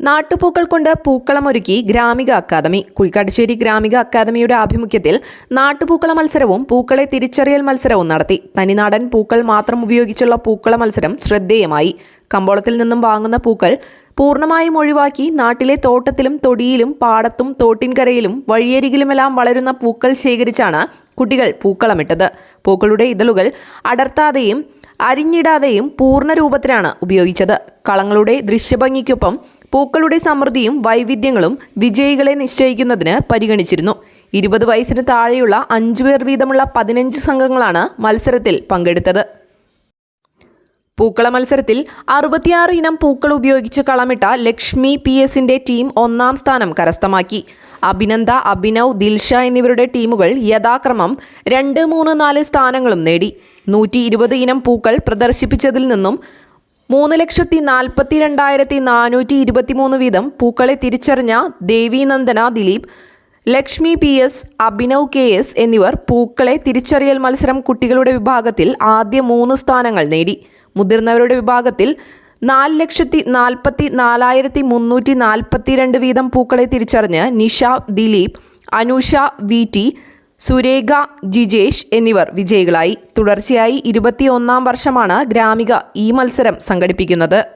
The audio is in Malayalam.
നാട്ടുപൂക്കൾ കൊണ്ട് പൂക്കളമൊരുക്കി ഗ്രാമിക അക്കാദമി. കുഴിക്കാട്ടുശ്ശേരി ഗ്രാമിക അക്കാദമിയുടെ ആഭിമുഖ്യത്തിൽ നാട്ടുപൂക്കള മത്സരവും പൂക്കളെ തിരിച്ചറിയൽ മത്സരവും നടത്തി. തനിനാടൻ പൂക്കൾ മാത്രം ഉപയോഗിച്ചുള്ള പൂക്കള മത്സരം ശ്രദ്ധേയമായി. കമ്പോളത്തിൽ നിന്നും വാങ്ങുന്ന പൂക്കൾ പൂർണമായും ഒഴിവാക്കി നാട്ടിലെ തോട്ടത്തിലും തൊടിയിലും പാടത്തും തോട്ടിൻകരയിലും വഴിയരികിലുമെല്ലാം വളരുന്ന പൂക്കൾ ശേഖരിച്ചാണ് കുട്ടികൾ പൂക്കളമിട്ടത് പൂക്കളുടെ ഇതളുകൾ അടർത്താതെയും അരിഞ്ഞിടാതെയും പൂർണ രൂപത്തിലാണ് ഉപയോഗിച്ചത്. കളങ്ങളുടെ ദൃശ്യഭംഗിക്കൊപ്പം പൂക്കളുടെ സമൃദ്ധിയും വൈവിധ്യങ്ങളും വിജയികളെ നിശ്ചയിക്കുന്നതിന് പരിഗണിച്ചിരുന്നു. ഇരുപത് വയസ്സിന് താഴെയുള്ള അഞ്ചു പേർ വീതമുള്ള പതിനഞ്ച് സംഘങ്ങളാണ് മത്സരത്തിൽ പങ്കെടുത്തത്. പൂക്കള മത്സരത്തിൽ അറുപത്തിയാറ് ഇനം പൂക്കൾ ഉപയോഗിച്ച് കളമിട്ട ലക്ഷ്മി പി എസിന്റെ ടീം ഒന്നാം സ്ഥാനം കരസ്ഥമാക്കി. അഭിനന്ദ അഭിനവ് ദിൽഷ എന്നിവരുടെ ടീമുകൾ യഥാക്രമം രണ്ട് മൂന്ന് നാല് സ്ഥാനങ്ങളും നേടി. നൂറ്റി ഇരുപത് ഇനം പൂക്കൾ പ്രദർശിപ്പിച്ചതിൽ നിന്നും മൂന്ന് ലക്ഷത്തി നാൽപ്പത്തി രണ്ടായിരത്തി നാനൂറ്റി ഇരുപത്തിമൂന്ന് വീതം പൂക്കളെ തിരിച്ചറിഞ്ഞ Devinandana Dileep Lakshmi P S Abhinav K S എന്നിവർ പൂക്കളെ തിരിച്ചറിയൽ മത്സരം കുട്ടികളുടെ വിഭാഗത്തിൽ ആദ്യ മൂന്ന് സ്ഥാനങ്ങൾ നേടി. മുതിർന്നവരുടെ വിഭാഗത്തിൽ നാല് ലക്ഷത്തി നാൽപ്പത്തി നാലായിരത്തി മുന്നൂറ്റി നാൽപ്പത്തിരണ്ട് വീതം പൂക്കളെ തിരിച്ചറിഞ്ഞ് നിഷ ദിലീപ് അനുഷ വി ടി സുരേഖ ജിജേഷ് എന്നിവർ വിജയികളായി. തുടർച്ചയായി ഇരുപത്തിയൊന്നാം വർഷമാണ് ഗ്രാമിക ഈ മത്സരം സംഘടിപ്പിക്കുന്നത്.